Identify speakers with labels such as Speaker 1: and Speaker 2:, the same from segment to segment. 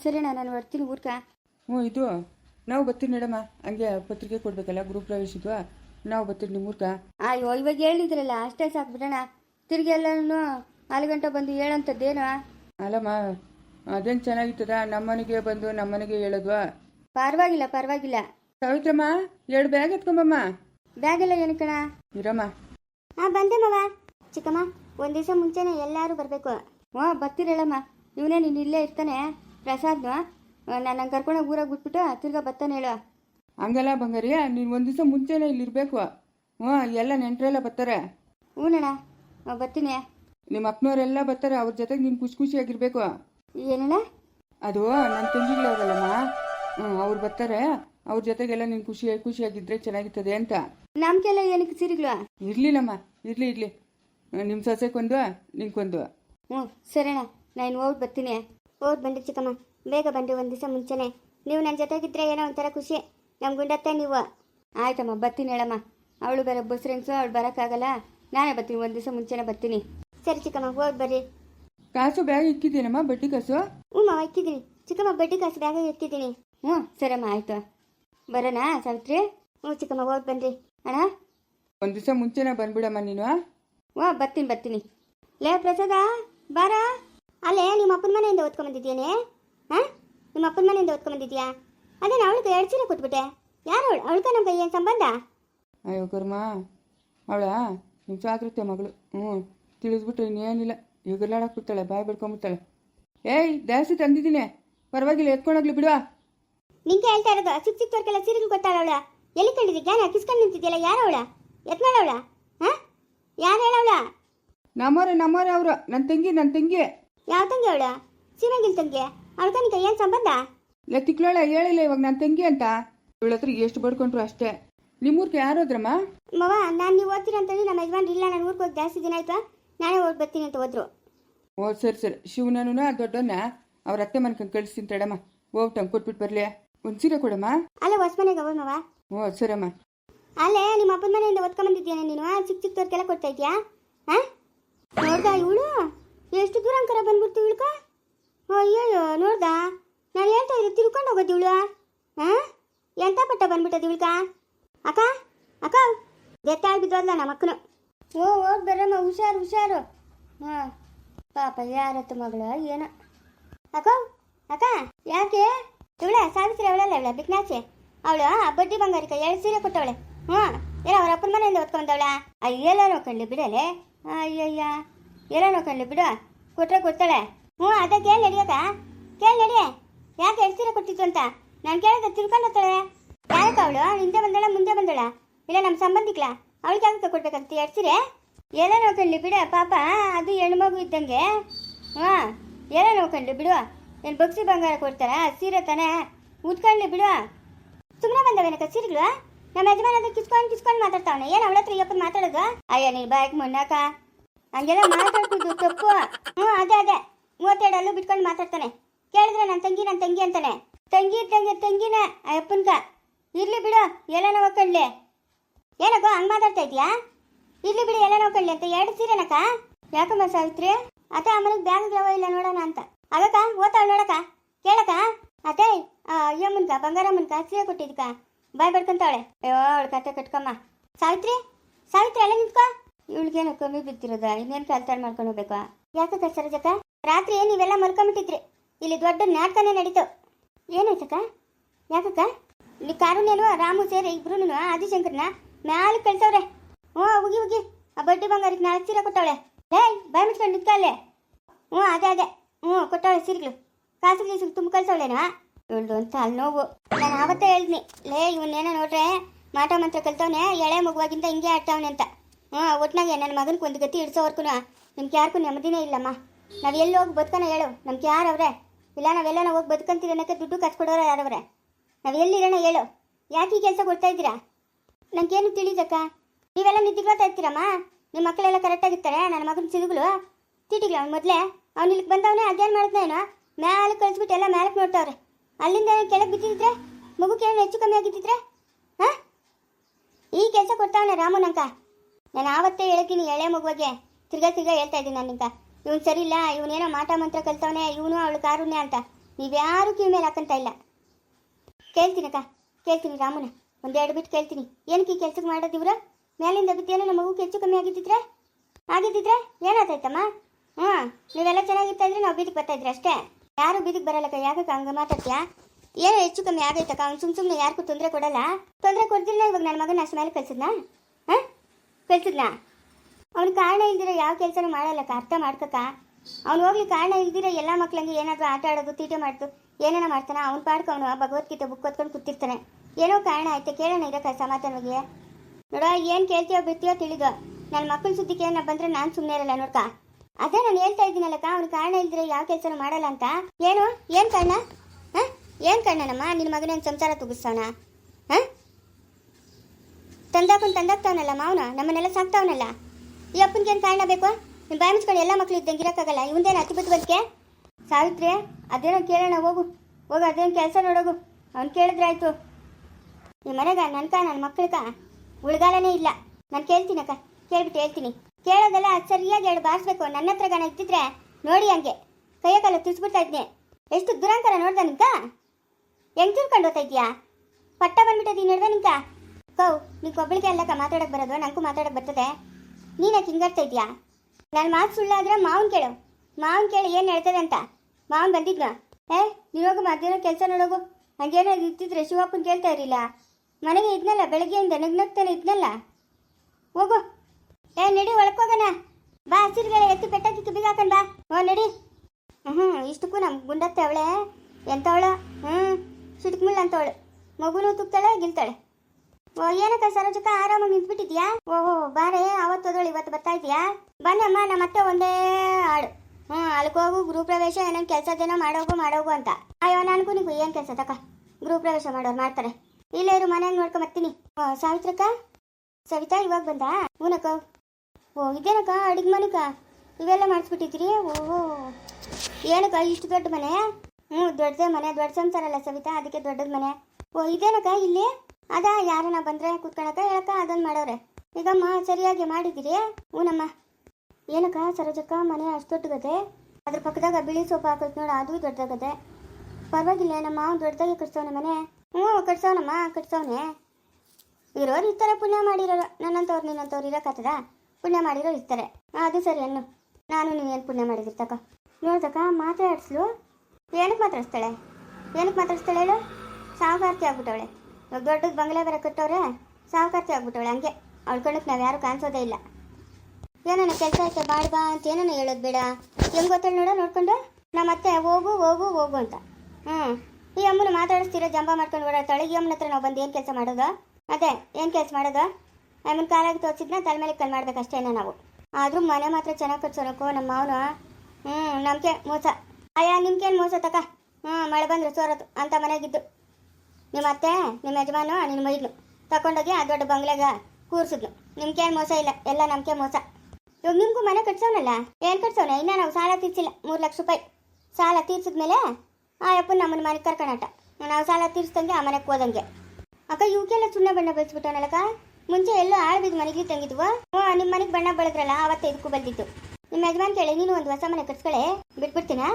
Speaker 1: ಸರಿಣ್ಣ ನಾನು ಬರ್ತೀನಿ ಊರ್ಕ
Speaker 2: ಹ್ಞೂ ಇದು. ನಾವು ಬರ್ತೀನಿ ಮೇಡಮ್ಮ ಹಂಗೆ ಪತ್ರಿಕೆ ಕೊಡಬೇಕಲ್ಲ ಗ್ರೂಪ್ ಪ್ರವೇಶಿದ್ವಾ ನಾವು ಬರ್ತೀವಿ ನಿಮ್ಮ ಊರ್ಕ
Speaker 1: ಅಯ್ಯೋ ಇವಾಗ ಹೇಳಿದ್ರಲ್ಲ ಅಷ್ಟೇ ಸಾಕು ಬಿಡೋಣ ತಿರ್ಗಿ ಎಲ್ಲನೂ ನಾಲ್ಕು ಗಂಟೆ ಬಂದು ಹೇಳೋಂಥದ್ದೇನು?
Speaker 2: ಅಲ್ಲಮ್ಮ ಅದೇನು ಚೆನ್ನಾಗಿತ್ತದ? ನಮ್ಮನೆಗೆ ಬಂದು ನಮ್ಮನೆಗೆ ಹೇಳೋದ್ವಾ
Speaker 1: ಪರವಾಗಿಲ್ಲ ಪರವಾಗಿಲ್ಲ.
Speaker 2: ಸವಿತ್ರಮ್ಮ ಎರಡು ಬ್ಯಾಗ್ ಎತ್ಕೊಂಬಮ್ಮ.
Speaker 1: ಬ್ಯಾಗೆಲ್ಲ ಏನು ಕಣ
Speaker 2: ಇರಮ್ಮ.
Speaker 3: ಹಾ ಬಂದೆ ಮವ. ಚಿಕ್ಕಮ್ಮ ಒಂದು ದಿವಸ ಮುಂಚೆನೇ ಎಲ್ಲರೂ ಬರಬೇಕು.
Speaker 1: ಹ್ಞೂ ಬರ್ತೀರಲ್ಲಮ್ಮ. ಇವನೇ ನೀನು ಇಲ್ಲೇ ಇರ್ತಾನೆ. ಪ್ರಸಾದ್ನು ನನ್ನ ಕರ್ಕೊಂಡೋಗಿ ಊರಾಗ ಬಿಟ್ಬಿಟ್ಟು ತಿರ್ಗಾ ಬರ್ತಾನೆ ಹೇಳು.
Speaker 2: ಹಂಗಲ್ಲ ಬಂಗಾರಿಯ ನೀನು ಒಂದು ದಿವಸ ಮುಂಚೆನೇ ಇಲ್ಲಿ ಇರಬೇಕು ಹ್ಞೂ ಎಲ್ಲ ನೆಂಟರೆಲ್ಲ ಬರ್ತಾರೆ.
Speaker 1: ಹ್ಞೂನಣ್ಣ ಹ್ಞೂ ಬರ್ತೀನಿ.
Speaker 2: ನಿಮ್ಮ ಅಪ್ಪನವರೆಲ್ಲ ಬರ್ತಾರೆ ಅವ್ರ ಜೊತೆಗೆ ನೀನು ಖುಷಿ ಖುಷಿಯಾಗಿರ್ಬೇಕು.
Speaker 1: ಏನಣ್ಣ?
Speaker 2: ಅದು ನನ್ನ ತಂಗಿಗಳವರಲ್ಲಮ್ಮ. ಹ್ಞೂ ಅವ್ರು ಬರ್ತಾರೆ ಅವ್ರ ಜೊತೆಗೆಲ್ಲ ನೀನು ಖುಷಿ ಖುಷಿಯಾಗಿದ್ದರೆ ಚೆನ್ನಾಗಿರ್ತದೆ ಅಂತ.
Speaker 1: ನಮ್ಗೆಲ್ಲ ಏನಕ್ಕೆ ಸೀರೆಗಳು?
Speaker 2: ಇರಲಿಲ್ಲಮ್ಮ ಇರಲಿ ಇರಲಿ. ನಿಮ್ಮ ಸೊಸೆಗೊಂದು ನಿಂಗೊಂದು
Speaker 1: ಹ್ಞೂ ಸರಿಣ್ಣ ನಾನು ಹೋಗಿ ಬರ್ತೀನಿ.
Speaker 3: ಓದ್ ಬಂದ್ರಿ ಚಿಕ್ಕಮ್ಮ ಬೇಗ ಬಂದು ಒಂದು ದಿವಸ ಮುಂಚೆನೆ. ನೀವು ನನ್ನ ಜೊತೆಗಿದ್ರೆ ಏನೋ ಒಂಥರ ಖುಷಿ. ನಮ್ಮ ಗುಂಡತ್ತೆ ನೀವು.
Speaker 1: ಆಯ್ತಮ್ಮ ಬರ್ತೀನಿ ಹೇಳಮ್ಮ. ಅವಳು ಬೇರೆ ಬಸ್ ಫ್ರೆಂಡ್ಸು ಅವಳು ಬರೋಕ್ಕಾಗಲ್ಲ. ನಾನೇ ಬರ್ತೀನಿ ಒಂದು ದಿವಸ ಮುಂಚೆನೆ ಬರ್ತೀನಿ.
Speaker 3: ಸರಿ ಚಿಕ್ಕಮ್ಮ ಹೋಗಿ ಬರ್ರಿ.
Speaker 2: ಕಾಸು ಬ್ಯಾಗ್ ಇಕ್ಕಿದ್ದೀನಮ್ಮ ಬಡ್ಡಿ ಕಾಸು?
Speaker 3: ಹ್ಞೂ ಮಾವ ಇಕ್ಕಿದ್ದೀನಿ. ಚಿಕ್ಕಮ್ಮ ಬಡ್ಡಿ ಕಾಸು ಬ್ಯಾಗ ಇಕ್ಕಿದ್ದೀನಿ.
Speaker 1: ಹ್ಞೂ ಸರಮ್ಮ ಆಯಿತು. ಬರೋಣ ಸಾವಿತ್ರಿ?
Speaker 3: ಹ್ಞೂ ಚಿಕ್ಕಮ್ಮ ಹೋಗಿ ಬನ್ರಿ
Speaker 1: ಅಣ್ಣ?
Speaker 2: ಒಂದು ದಿವಸ ಮುಂಚೆನೇ ಬಂದ್ಬಿಡಮ್ಮ ನೀನು
Speaker 1: ಹ್ಞೂ ಬರ್ತೀನಿ ಬರ್ತೀನಿ. ಲೇ ಪ್ರಸಾದ ಬಾರ?
Speaker 3: ಅಲ್ಲೇ ನಿಮ್ಮ ಅಪ್ಪನ ಮನೆಯಿಂದ ಓದ್ಕೊಂಬಂದಿದ್ಯಾನೆ ಹಾಂ? ನಿಮ್ಮ ಅಪ್ಪನ ಮನೆಯಿಂದ ಓದ್ಕೊಂಬಂದಿದ್ಯಾ ಅದೇ ಅವಳಿಗೆ ಎರಡು ಸೀರೆ ಕೂತ್ಬಿಟ್ಟೆ ಯಾರು ಅವಳು? ಅವಳ್ಕ ನಮ್ಗೆ ಏನು ಸಂಬಂಧ?
Speaker 2: ಅಯ್ಯೋ ಕರ್ಮ. ಅವಳ ನಿಮ್ಮ ಜಾಗೃತೆ ಮಗಳು. ಹ್ಞೂ ತಿಳಿದ್ಬಿಟ್ಟು ಇನ್ನೇನಿಲ್ಲ. ಈಗಲಾಡಕ್ಕೆ ಬಿಡ್ತಾಳೆ ಬಾಯ್ ಬಿಡ್ಕೊಂಬಿಡ್ತಾಳೆ ಏಯ್ ದಾಸಿ ತಂದಿದ್ದೀನಿ. ಪರವಾಗಿಲ್ಲ ಎತ್ಕೊಂಡೋಗ್ಲಿ ಬಿಡುವ.
Speaker 3: ನಿಂಗೆ ಹೇಳ್ತಾ ಇರೋದು ಚಿಕ್ಕ ಚಿಕ್ಕವ್ರಿಗೆಲ್ಲ ಸೀರೆಗಳು ಗೊತ್ತಾಳ ಅವಳ. ಎಲ್ಲಿ ಕಂಡಿದ್ದೆ? ಜ್ಞಾನ ಕಿಸ್ಕೊಂಡು ನಿಂತಿದ್ಯಲ್ಲ ಯಾರು ಅವಳ? ಎತ್ನಾಳವಳ ಹಾಂ? ಯಾರು ಹೇಳವಳ?
Speaker 2: ನಮ್ಮೋರೆ ನಮ್ಮೋರೆ ಅವರು. ನನ್ನ ತಂಗಿ ನನ್ನ ತಂಗಿ.
Speaker 3: ಯಾವ ತಂಗಿ ಅವಳ? ಸೀಮೆಗಿಲ್ ತಂಗಿ? ಅವಳ ತನಕ ಏನ್ ಸಂಬಂಧ?
Speaker 2: ಇಲ್ಲ ತಿಕ್ಲೋಳ ಹೇಳಿಲ್ಲ ಇವಾಗ ನನ್ನ ತಂಗಿ ಅಂತ. ಇವಳ ಹತ್ರ ಎಷ್ಟು ಬಡ್ಕೊಂಡ್ರು ಅಷ್ಟೇ. ನಿಮ್ಮೂರ್ಗೆ ಯಾರೋದ್ರಮ್ಮ
Speaker 3: ಮವ ನಾನು ನೀವು ಓದ್ತೀರ ಅಂತಂದ್ರೆ ನಮ್ಮ ಯಜಮಾನ್ರು ಇಲ್ಲ ನಾನು ಊರ್ಗೆ ಹೋಗಿ ಜಾಸ್ತಿ ದಿನ ಆಯ್ತಾ. ನಾನೇ ಹೋಗಿ ಬರ್ತೀನಿ ಅಂತ ಹೋದ್ರು.
Speaker 2: ಓ ಸರಿ ಸರಿ. ಶಿವನೂ ದೊಡ್ಡವನ್ನ ಅವ್ರ ಅತ್ತೆ ಮನ್ಕಂಡು ಕಳಿಸ್ತೀನಿ ತಡಮ್ಮ. ಹೋಗಿ ತಂಗ್ ಕೊಟ್ಬಿಟ್ಟು ಬರ್ಲಿ. ಒಂದ್ ಸೀರೆ ಕೊಡಮ್ಮ.
Speaker 3: ಅಲ್ಲ ಹೊಸ ಮನೆಗೆ ಹೋಗ್ ಮವ.
Speaker 2: ಓ ಸರಮ್ಮ
Speaker 3: ಅಲ್ಲೇ ನಿಮ್ಮ ಅಪ್ಪನ ಮನೆಯಿಂದ ಓದ್ಕೊಂಬಂದಿದ್ಯಾನೆ ನೀನು? ಚಿಕ್ಕ ಚಿಕ್ಕದವ್ರಿಗೆಲ್ಲ ಕೊಡ್ತಾ ಇದೆಯಾ? ಹಾಂ? ನೋಡ್ದಾ ಇವಳು? ಎಷ್ಟು ದೂರ ಅಂಕರ ಬಂದ್ಬಿಡ್ತು ಇಳ್ಕ ಅಯ್ಯಯ್ಯೋ, ನೋಡ್ದಾ? ನಾನು ಹೇಳ್ತಾ ಇದ್ದೆ ತಿಳ್ಕೊಂಡು ಹೋಗೋದು ಇವಳು. ಹಾಂ ಎಂತ ಪಟ್ಟ ಬಂದ್ಬಿಟ್ಟದ ಇವಳ್ಕ ಅಕ್ಕ ಅಕ್ಕ ಗೆತ್ತಾಳ್ ಬಿದ್ದೋದ್ಲ ನಮ್ಮ ಅಕ್ಕನು.
Speaker 1: ಓ, ಹೋಗಿ ಬರಮ್ಮ, ಹುಷಾರು ಹುಷಾರು. ಹಾಂ, ಪಾಪ, ಯಾರತ್ತು ಮಗಳ, ಏನು.
Speaker 3: ಅಕ್ಕ ಅಕ್ಕ, ಯಾಕೆ? ಇವಳ, ಸಾವಿತ್ರಿ ಅವಳಲ್ಲ ಇವಳ ಬಿಕ್ನಾಚೆ ಅವಳು ಬಡ್ಡಿ ಬಂಗಾರಿಕ ಎರಡು ಸೀರೆ ಕೊಟ್ಟವಳೆ. ಹ್ಞೂ ಏನೋ ಅವ್ರ ಅಪ್ಪನ ಮನೆಯಿಂದ ಹೊತ್ಕೊಂಡವಳ
Speaker 1: ಅಯ್ಯೆಲ್ಲ ನೋಡ್ಕೊಳ್ಳಿ ಬಿಡಲೆ. ಅಯ್ಯಯ್ಯ. ಎಲ್ಲ ನೋಡ್ಕೊಳ್ಳಿ ಬಿಡು. ಕೊಟ್ರೆ ಕೊಡ್ತಾಳೆ.
Speaker 3: ಹ್ಞೂ, ಅದ ಕೇಳಿ ನಡಿಯಕ ಕೇಳಿ ನಡಿಯೆ ಯಾಕೆ ಸೀರೆ ಕೊಟ್ಟಿತ್ತು ಅಂತ? ನಾನು ಕೇಳಿದ ತಿಳ್ಕೊಂಡು ಹೋಗ್ತಾಳೆ. ಯಾರಕ್ಕ ಅವಳು? ಹಿಂದೆ ಬಂದಳ, ಮುಂದೆ ಬಂದಳ? ಇಲ್ಲ ನಮ್ಮ ಸಂಬಂಧಿಕ್ಲ ಅವಳಿಗೆ ಯಾಕೆ ಕೊಡ್ಬೇಕಂತ ಎಡ್ಸಿರೆ ಸೀರೆ
Speaker 1: ಎಲ್ಲ ನೋಡ್ಕೊಳ್ಳಿ ಬಿಡ, ಪಾಪ. ಅದು ಹೆಣ್ಮಗು ಇದ್ದಂಗೆ. ಹಾಂ ಎಲ್ಲ ನೋಡ್ಕೊಳ್ಳಿ ಬಿಡು. ಏನು ಬಗ್ಸಿ ಬಂಗಾರ ಕೊಡ್ತಾರ? ಸೀರೆ ತಾನೇ. ಉತ್ಕೊಳ್ಳಿ ಬಿಡು.
Speaker 3: ಸುಮ್ಮನೆ ಬಂದವೇನಕ್ಕ ಸೀರೆಗಳು? ನಮ್ಮ ಯಜಮಾನ ಕಿಸ್ಕೊಂಡು ಕಿಸ್ಕೊಂಡು ಮಾತಾಡ್ತಾವನೆ. ಏನು ಅವಳ ಹತ್ರ ಯಪ್ಪ ಮಾತಾಡೋದು?
Speaker 1: ಅಯ್ಯ, ನೀನು ಬಾಯಕ್ ಮಣ್ಣಾಕ ಹಂಗೆಲ್ಲ ಮಾತಾಡ್ತಿದ್ದು ತಪ್ಪು.
Speaker 3: ಹ್ಞೂ, ಅದೇ ಅದೇ. ಮೂವತ್ತೆರಡು ಬಿಟ್ಕೊಂಡು ಮಾತಾಡ್ತಾನೆ. ಕೇಳಿದ್ರೆ ನನ್ನ ತಂಗಿ ನನ್ನ ತಂಗಿ ಅಂತಾನೆ.
Speaker 1: ತಂಗಿ ತಂಗಿ, ತಂಗಿನ ಅಪ್ಪನ್ಕ ಇರ್ಲಿ ಬಿಡು, ಎಲ್ಲ ನೋಡ್ಕೊಳ್ಳಿ
Speaker 3: ಏನಕ್ಕೋ, ಹಂಗೆ ಮಾತಾಡ್ತಾ ಇದೀಯಾ ಇರ್ಲಿ ಬಿಡಿ, ಎಲ್ಲ ನೋಡ್ಕೊಳ್ಳಿ ಅಂತ ಎರಡು ಸೀರೆನಕ್ಕ?
Speaker 1: ಯಾಕಮ್ಮ ಸಾವಿತ್ರಿ?
Speaker 3: ಅತ್ತ, ಅಮ್ಮನಿಗೆ ಬ್ಯಾಗ್ ಯಾವ ಇಲ್ಲ ನೋಡೋಣ ಅಂತ. ಅದಕ್ಕ ಓದ್ತಾಳ ನೋಡಕ್ಕ. ಕೇಳಕ್ಕ? ಅತ್ತೆ ಅಯ್ಯಮ್ಮನ್ಕ ಬಂಗಾರಮ್ಮನ್ಕ ಸೀರೆ ಕೊಟ್ಟಿದ್ಕ ಬಾಯ್ ಬಡ್ಕೊಂತಾವಳೆ.
Speaker 1: ಅಯ್ಯೋ, ಅವಳು ಕತೆ ಕಟ್ಕಮ್ಮ.
Speaker 3: ಸಾವಿತ್ರಿ? ಸಾವಿತ್ರಿ ಎಲ್ಲ ನಿಂತ್ಕೋ.
Speaker 1: ಇವಳಿಗೇನು ಕಮ್ಮಿ ಬಿದ್ದಿರೋದ? ಇನ್ನೇನು ಕಲ್ತಾರ ಮಾಡ್ಕೊಂಡು ಹೋಗ್ಬೇಕಾ?
Speaker 3: ಯಾಕಕ್ಕ ಸರೋಜಕ್ಕ ರಾತ್ರಿ ನೀವೆಲ್ಲ ಮಲ್ಕೊಂಬಿಟ್ಟಿದ್ರಿ? ಇಲ್ಲಿ ದೊಡ್ಡ ನಾಟಕನೇ ನಡೀತು. ಏನಾಯ್ತಕ್ಕ? ಯಾಕಕ್ಕ? ಇಲ್ಲಿ ಕಾರುಣ್ಯನು, ರಾಮು ಸೇರಿ ಇಬ್ರು ಆದಿಶಂಕರ್ನ ಮ್ಯಾಲೆ ಕಳ್ಸವ್ರೆ. ಹ್ಞೂ, ಉಗಿ ಉಗಿ. ಆ ಬಡ್ಡಿ ಬಂಗಾರಕ್ಕೆ ನಾಲ್ಕು ಸೀರೆ ಕೊಟ್ಟವಳೆ. ಲೇ, ಬಾಯ್ ಮುಚ್ಕೊಂಡು ನಿಂತ್ಕಲ್ಲೇ ಹ್ಞೂ, ಅದೇ ಅದೇ. ಹ್ಞೂ, ಕೊಟ್ಟವಳೆ ಸೀರೆಗಳು. ಕಾಸು ಗೀಸಿಗೆ ತುಂಬ ಕಳ್ಸವಳೇನಾ?
Speaker 1: ಇವಳ್ದು ಅಂತ ಅಲ್ಲಿ ನೋವು.
Speaker 3: ನಾನು ಆವತ್ತೇ ಹೇಳ್ತೀನಿ ಲೇ ಇವನ್ನೇನೋ ನೋಡ್ರೆ, ಮಾಟ ಮಂತ್ರ ಕಲ್ತವನೆ, ಎಳೆ ಮಗುವಾಗಿಂದ ಹಿಂಗೆ ಆಡ್ತಾವನೆ ಅಂತ. ಹ್ಞೂ ಒಟ್ನಾಗೆ ನನ್ನ ಮಗನಿಗೆ ಒಂದು ಗತಿ ಇಡ್ಸೋವರ್ಗೂ ನಿಮ್ಗೆ ಯಾರಿಗೂ ನೆಮ್ಮದಿನೇ ಇಲ್ಲಮ್ಮ. ನಾವು ಎಲ್ಲಿ ಹೋಗಿ ಬದುಕೋಣ ಹೇಳು, ನಮ್ಗೆ ಯಾರವ್ರೆ ಇಲ್ಲ ನಾವೆಲ್ಲ ಹೋಗಿ ಬದುಕಂತೀವಿ ಅನ್ನೋಕ್ಕೆ ದುಡ್ಡು ಖರ್ಚು ಕೊಡೋರು ಯಾರವ್ರೆ ನಾವು ಎಲ್ಲಿರೋಣ ಹೇಳು. ಯಾಕೆ ಈ ಕೆಲಸ ಕೊಡ್ತಾ ಇದ್ದೀರಾ? ನನಗೇನು ತಿಳಿದಕ್ಕ? ನೀವೆಲ್ಲ ನಿದ್ದಿಗ್ಲೋತಾ ಇರ್ತೀರಮ್ಮ? ನಿಮ್ಮ ಮಕ್ಕಳೆಲ್ಲ ಕರೆಕ್ಟಾಗಿರ್ತಾರೆ ನನ್ನ ಮಗನ ಸಿದುಗಳು ತಿಟಿಗ್ಲ ಅವ್ನು ಮೊದಲೇ, ಅವ್ನು ಇಲ್ಲಿಗೆ ಬಂದವನೇ ಅದೇನು ಮಾಡಿದ್ನೇನೋ ಮ್ಯಾಲೆ ಕಳಿಸ್ಬಿಟ್ಟು ಎಲ್ಲ ಮ್ಯಾಲಕ್ಕೆ ನೋಡ್ತಾವ್ರೆ. ಅಲ್ಲಿಂದ ಕೆಳಗೆ ಬಿದ್ದಿದ್ರೆ? ಮಗು ಕೇಳಿ ಹೆಚ್ಚು ಕಮ್ಮಿ ಆಗಿದ್ದಿದ್ರೆ? ಹಾಂ? ಈ ಕೆಲಸ ಕೊಡ್ತಾವನೆ ರಾಮನಂಕ ನಾನು ಆವತ್ತೇ ಹೇಳ್ತೀನಿ, ಎಳೆ ಮಗುವಿಗೆ. ತಿರ್ಗಾ ತಿರ್ಗಾ ಹೇಳ್ತಾ ಇದ್ದೀನಿ ನಾನು ನಿಂಕ ಇವನು ಸರಿ ಇಲ್ಲ ಇವನೇನೋ ಮಾಟ ಮಂತ್ರ ಕಲ್ತವನೆ, ಇವನು ಅವಳು ಕಾರುಣ್ಯ ಅಂತ. ನೀವ್ಯಾರು ಕಿವಿ ಮೇಲೆ ಹಾಕಂತ ಇಲ್ಲ. ಕೇಳ್ತೀನಕ್ಕ ಕೇಳ್ತೀನಿ ರಾಮನ. ಒಂದೆರಡು ಬಿಟ್ಟು ಕೇಳ್ತೀನಿ. ಏನಕ್ಕೆ ಈ ಕೆಲ್ಸಕ್ಕೆ ಮಾಡೋದು ಇವರು? ಮೇಲಿಂದ ಬಿತ್ತೇನೋ ನಮ್ಮ ಮಗು ಹೆಚ್ಚು ಕಮ್ಮಿ ಆಗಿದ್ದಿದ್ರೆ? ಆಗಿದ್ದಿದ್ರೆ ಏನಾಗ್ತಾಯ್ತಮ್ಮ ಹ್ಞೂ, ನೀವೆಲ್ಲ ಚೆನ್ನಾಗಿರ್ತಾ ಇದ್ರೆ ನಾವು ಬೀದಿಗೆ ಬರ್ತಾ ಇದ್ರಿ ಅಷ್ಟೇ. ಯಾರು ಬೀದಿಗೆ ಬರಲ್ಲಕ್ಕ ಯಾಕಕ್ಕೆ ಹಂಗೆ ಮಾತಾಡ್ತೀಯಾ? ಏನೋ ಹೆಚ್ಚು ಕಮ್ಮಿ ಆಗೈತಕ್ಕ ಅವ್ನು ಸುಮ್ ಸುಮ್ಮನೆ ಯಾರಿಗೂ ತೊಂದರೆ ಕೊಡಲ್ಲ? ತೊಂದರೆ ಕೊಡ್ದಿಲ್ಲ ಇವಾಗ ನನ್ನ ಮಗನ ಅಷ್ಟು ಮೇಲೆ ಕಳ್ಸಿದ್ನಾ? ಹಾಂ? ಕಳ್ಸಿದ್ನಾ ಅವ್ನು ಕಾರಣ ಇಲ್ದಿರ ಯಾವ ಕೆಲಸನೂ ಮಾಡಲ್ಲಕ್ಕ ಅರ್ಥ ಮಾಡ್ಕಕ್ಕ. ಅವ್ನು ಹೋಗ್ಲಿ, ಕಾರಣ ಇಲ್ದಿರ ಎಲ್ಲ ಮಕ್ಳಂಗೆ ಏನಾದರೂ ಆಟ ಆಡೋದು, ತೀಟೆ ಮಾಡ್ತು ಏನೇನೋ ಮಾಡ್ತಾನೆ, ಅವ್ನು ಪಾಡ್ಕ ಅವನು ಭಗವದ್ಗೀತೆ ಬುಕ್ ಓದ್ಕೊಂಡು ಕೂತಿರ್ತಾನೆ. ಏನೋ ಕಾರಣ ಐತೆ ಕೇಳೋಣ ಇರಕ್ಕ ಸಮಾಧಾನವಾಗಿ ನೋಡ, ಏನು ಕೇಳ್ತೀಯೋ ಬಿಡ್ತೀಯೋ ತಿಳಿದು. ನನ್ನ ಮಕ್ಕಳ ಸುದ್ದಿ ಏನ ಬಂದ್ರೆ ನಾನು ಸುಮ್ಮನೆ ಇರಲ್ಲ ನೋಡ್ಕ. ಅದೇ ನಾನು ಹೇಳ್ತಾ ಇದ್ದೀನಲ್ಲಕ್ಕ ಅವ್ನು ಕಾರಣ ಇಲ್ದಿರ ಯಾವ ಕೆಲಸನೂ ಮಾಡಲ್ಲ ಅಂತ. ಏನು? ಏನು ಕಾರಣ? ಹಾಂ? ಏನು ಕಾರಣನಮ್ಮ? ನಿನ್ನ ಮಗನ ಸಂಸಾರ ತುಗಿಸ್ತಾನ? ಹಾಂ? ತಂದಾಕೊಂಡು ತಂದಾಗ್ತಾವನಲ್ಲ ಮಾವನ? ನಮ್ಮನ್ನೆಲ್ಲ ಸಾಕ್ತಾವನಲ್ಲ? ಈ ಅಪ್ಪನಿಗೇನು ಕಾರಣ ಬೇಕು? ನಿಮ್ಮ ಬಾಯಿ ಮುಚ್ಕೊಂಡು ಎಲ್ಲ ಮಕ್ಕಳು ಇದ್ದಂಗೆ ಇರೋಕ್ಕಾಗಲ್ಲ? ಇವಂದೇನು ಅತಿ ಬದುಕೆ? ಸಾವಿತ್ರಿ, ಅದೇನೋ ಕೇಳೋಣ, ಹೋಗು. ಹೋಗು, ಅದೇನು ಕೆಲಸ ನೋಡೋಗು. ಅವ್ನು ಕೇಳಿದ್ರೆ ಆಯಿತು. ನಿಮ್ಮ ಮನೆಗ ನನ್ಕ ನನ್ನ ಮಕ್ಕಳಕ ಉಳ್ಗಾಲನೇ ಇಲ್ಲ. ನಾನು ಕೇಳ್ತೀನಕ್ಕ ಕೇಳ್ಬಿಟ್ಟು ಹೇಳ್ತೀನಿ. ಕೇಳೋದೆಲ್ಲ ಸರಿಯಾಗಿ ಎರಡು ಬಾರಿಸ್ಬೇಕು. ನನ್ನ ಹತ್ರ ಗಣ ಇದ್ದಿದ್ರೆ ನೋಡಿ ಹಂಗೆ. ಕೈಯ ಇದ್ನೆ. ಎಷ್ಟು ದುರಂಕಾರ ನೋಡ್ದ ನಿಂಕ ಹೆಂಗ್ ತಿಳ್ಕೊಂಡು ಹೋಗ್ತಾ ಇದೀಯಾ ಪಟ್ಟ ಬಂದ್ಬಿಟ್ಟದಿ ನೋಡ್ದ ನಿಂಕ ಕೌ, ನೀನು ಕೊಬ್ಬಳಿಗೆ ಅಲ್ಲಕ್ಕ ಮಾತಾಡಕ್ಕೆ ಬರೋದು ನನಗೂ ಮಾತಾಡಕ್ಕೆ ಬರ್ತದೆ. ನೀನಾಕೆ ಹಿಂಗಾಡ್ತಾ ಇದೆಯಾ? ನನ್ನ ಮಾತು ಸುಳ್ಳಾದ್ರೆ ಮಾವನ್ ಕೇಳು. ಮಾವನ್ ಕೇಳಿ ಏನು ಹೇಳ್ತದೆ ಅಂತ. ಮಾವನ್ ಬಂದಿದ್ನ? ಏ ನೀನೋಗು ಮಧ್ಯಾಹ್ನ ಕೆಲಸ ನೋಡೋಗು ಹಂಗೇನೋ ಇದ್ದಿದ್ರೆ ಶಿವಪ್ಪನ ಕೇಳ್ತಾ ಇರಲಿಲ್ಲ. ಮನೆಗೆ ಇದ್ನಲ್ಲ, ಬೆಳಗ್ಗೆಯಿಂದ ನಗ್ನಗ್ತಾನೆ ಇದ್ನಲ್ಲ. ಹೋಗು. ಏ, ನಡಿ ಒಳಕೋಗಣ ಬಾ, ಹಸಿರುಗಳ ಎತ್ತಿ ಪೆಟ್ಟಾಕಿ ಬೀಗ ಹಾಕೊಂಡ್ ಬಾ. ಓ, ನಡಿ. ಹ್ಞೂ ಇಷ್ಟಕ್ಕೂ ನಮ್ಮ ಗುಂಡತ್ತೆ ಅವಳೆ. ಎಂಥವಳು ಹ್ಞೂ ಸಿಟ್ಕುಮಿಳ್ಳ ಅಂತವಳು ಮಗುನೂ ತುಕ್ತಾಳೆ ಗಿಲ್ತಾಳೆ. ಓ, ಏನಕ್ಕ ಸರೋಜಕ್ಕ ಆರಾಮಾಗಿ ನಿಂತ್ಬಿಟ್ಟಿದ್ಯಾ? ಓಹೋ, ಬಾರೆ, ಅವತ್ತು ಹೋದಳು ಇವತ್ತು ಬರ್ತಾ ಇದೀಯಾ? ಬನ್ನಮ್ಮ ನಮ್ಮ ಅತ್ತೆ ಒಂದೇ ಹಾಡು. ಹ್ಞೂ ಅಲ್ಕೋಗು ಗೃಹ ಪ್ರವೇಶ ಏನೋ ಕೆಲಸದೇನೋ ಮಾಡೋಗು ಮಾಡೋಗು ಅಂತ. ಅಯ್ಯೋ, ನನಗೂ ನೀವು ಏನು ಕೆಲಸ ತಕ? ಗೃಹ ಪ್ರವೇಶ ಮಾಡೋರು ಮಾಡ್ತಾರೆ. ಇಲ್ಲೇ ಇರು ಮನೆಯಾಗ ನೋಡ್ಕೊ ಬರ್ತೀನಿ. ಓ, ಸಾವಿತ್ರಕ್ಕ? ಸವಿತಾ, ಇವಾಗ ಬಂದಾ? ಹೂನಕ್ಕ ಓ, ಇದೇನಕ್ಕ, ಅಡಿಗೆ ಮನೆಕ ಇವೆಲ್ಲ ಮಾಡಿಸ್ಬಿಟ್ಟಿದ್ರಿ ಓಹೋ. ಏನಕ್ಕ, ಇಷ್ಟು ದೊಡ್ಡ ಮನೆ? ಹ್ಞೂ ದೊಡ್ಡದೇ ಮನೆ, ದೊಡ್ಡ ಸಂಸಾರ ಅಲ್ಲ ಸವಿತಾ, ಅದಕ್ಕೆ ದೊಡ್ಡದ ಮನೆ. ಓ, ಇದೇನಕ್ಕ, ಇಲ್ಲಿ? ಅದ ಯಾರನ್ನ ಬಂದ್ರೆ ಕುತ್ಕೊಳಕ ಹೇಳಕ ಅದೊಂದು ಮಾಡೋರೆ ಈಗಮ್ಮ ಸರಿಯಾಗಿ ಮಾಡಿದ್ದೀರಿ ಹೂನಮ್ಮ. ಏನಕ್ಕ ಸರೋಜಕ್ಕ ಮನೆ ಅಷ್ಟು ದೊಡ್ಡಗದೆ ಅದ್ರ ಪಕ್ಕದಾಗ ಬಿಳಿ ಸೋಫಾ ಹಾಕೋದು ನೋಡ ಅದು ದೊಡ್ಡದಾಗದೆ ಪರವಾಗಿಲ್ಲ ನಮ್ಮ ದೊಡ್ಡದಾಗಿ ಕಟ್ಸವನೆ ಮನೆ. ಹ್ಞೂ, ಕಟ್ಸವನಮ್ಮ, ಕಟ್ಸವನೆ. ಇರೋರು ಇರ್ತಾರೆ, ಪುಣ್ಯ ಮಾಡಿರೋರು. ನನ್ನಂತವ್ರು ನಿನ್ನಂತವ್ರು ಇರೋಕ್ಕಾಗ್ತದ? ಪುಣ್ಯ ಮಾಡಿರೋ ಇರ್ತಾರೆ. ಅದು ಸರಿ ಅನ್ನು. ನಾನು ನೀವೇನು ಪುಣ್ಯ ಮಾಡಿದಿರ್ತಕ್ಕ ನೋಡ್ದಕ್ಕ ಮಾತಾಡಿಸ್ಲು. ಏನಕ್ಕೆ ಮಾತಾಡಿಸ್ತಾಳೆ? ಏನಕ್ಕೆ ಮಾತಾಡಿಸ್ತಾಳೆ ಹೇಳು? ಸಾಹುಕಾರ್ತಿ ಆಗ್ಬಿಟ್ಟವಳೆ. ದೊಡ್ಡದು ಬಂಗ್ಲೆ ಬೇರೆ ಕಟ್ಟವ್ರೆ ಸಾಹುಕಾರ್ತಿ ಆಗ್ಬಿಟ್ಟವಳೆ ಹಂಗೆ. ಅವಳ ಕಣಕ್ಕೆ ನಾವು ಯಾರು ಕಾಣಿಸೋದೇ ಇಲ್ಲ. ಏನಾನ ಕೆಲಸ ಐತೆ ಬಾ ಅಂತ ಏನೋ ಹೇಳೋದು ಬೇಡ. ಹೆಂಗ್ ಗೊತ್ತಲ್ಲ ನೋಡ ನೋಡ್ಕೊಂಡು ನಮ್ಮ ಅತ್ತೆ ಹೋಗು ಹೋಗು ಹೋಗು ಅಂತ. ಹ್ಞೂ ಈ ಅಮ್ಮನ ಮಾತಾಡಿಸ್ತೀರ ಜಂಬ ಮಾಡ್ಕೊಂಡು ಓಡಾಡ್ತಾಳೆ. ಈ ಅಮ್ಮನ ಹತ್ರ ನಾವು ಬಂದು ಏನು ಕೆಲಸ ಮಾಡೋದು? ಅದೇ, ಏನು ಕೆಲಸ ಮಾಡೋದು? ಅಮ್ಮನ ಕಾಲಾಗಿ ತೋರಿಸಿದ್ನ, ತಲೆ ಮೇಲೆ ಕಲ್ ಮಾಡ್ಬೇಕಷ್ಟೇನ ನಾವು. ಆದರೂ ಮನೆ ಮಾತ್ರ ಚೆನ್ನಾಗಿ ಕಟ್ಸೋನಕ್ಕೋ ನಮ್ಮ ಮಾವನು ಹ್ಞೂ ನಮ್ಗೆ ಮೋಸ. ಅಯ್ಯ, ನಿಮ್ಗೇನು ಮೋಸ ತಕ? ಹ್ಞೂ ಮಳೆ ಬಂದ್ರೆ ಸೋರೋದು ಅಂತ ಮನೆಗಿದ್ದು. ನಿಮ್ಮ ಅತ್ತೆ, ನಿಮ್ಮ ಯಜಮಾನು, ನಿನ್ನ ಮೈದ್ಲು ತಗೊಂಡೋಗಿ ಆ ದೊಡ್ಡ ಬಂಗ್ಲೆಗ ಕೂರ್ಸಿದ್ನು ನಿಮ್ಗೇನು ಮೋಸ ಇಲ್ಲ, ಎಲ್ಲ ನಮ್ಗೆ ಮೋಸ. ಇವಾಗ ನಿಮ್ಗೂ ಮನೆ ಕಟ್ಸೋನಲ್ಲ? ಏನು ಕಟ್ಸೋಣ ಇನ್ನ ನಾವು ಸಾಲ ತೀರ್ಸಿಲ್ಲ, ಮೂರು ಲಕ್ಷ ರೂಪಾಯಿ. ಸಾಲ ತೀರ್ಸಿದ್ಮೇಲೆ ಆ ಅಪ್ಪ ನಮ್ಮನ್ನ ಮನೆಗೆ ಕರ್ಕಣಾಟ ನಾವು ಸಾಲ ತೀರ್ಸ್ದಂಗೆ ಆ ಮನೆಗೆ ಹೋದಂಗೆ. ಅಕ್ಕ ಇವಕ್ಕೆಲ್ಲ ಸುಣ್ಣ ಬಣ್ಣ ಬೆಳೆಸ್ಬಿಟ್ಟವನಲ್ಲಕ್ಕ? ಮುಂಚೆ ಎಲ್ಲ ಆಳ್ಬಿದ್ದು ಮನೆಗೆ ತಂಗಿದ್ವು ಹ್ಞೂ ನಿಮ್ಮ ಮನೆಗೆ ಬಣ್ಣ ಬೆಳೆದ್ರಲ್ಲ, ಅವತ್ತೇ ಇದಕ್ಕೂ ಬಂದಿತ್ತು ನಿಮ್ಮ ಯಜಮಾನ್ ಕೇಳಿ, ನೀನು ಒಂದು ಹೊಸ ಮನೆ ಕಟ್ಸ್ಕೊಳ್ಳೆ ಬಿಟ್ಬಿಡ್ತೀನಾ?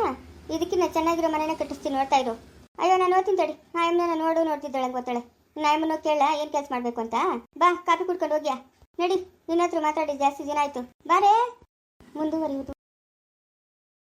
Speaker 3: ಇದಕ್ಕಿಂತ ಚೆನ್ನಾಗಿರೋ ಮನೆನ ಕಟ್ಟಿಸ್ತೀನಿ ನೋಡ್ತಾ ಇರು. ಅಯ್ಯೋ, ನಾನು ನೋಡ್ತೀನಿ ತಡಿ. ನಾಯಮ್ಮನ ನೋಡು, ನೋಡ್ತಿದ್ದಾಳೆ ಗೊತ್ತಾಳೆ. ನಾಯಮ್ಮನ ಕೇಳ, ಏನು ಕೆಲಸ ಮಾಡಬೇಕು ಅಂತ? ಬಾ, ಕಾಫಿ ಕುಡ್ಕೊಂಡು ಹೋಗ್ಯಾ. ನಡಿ, ನಿನ್ನ ಹತ್ರ ಮಾತಾಡಿ, ಜಾಸ್ತಿ ದಿನ ಆಯ್ತು. ಬಾರೇ. ಮುಂದುವರಿಯುವುದು.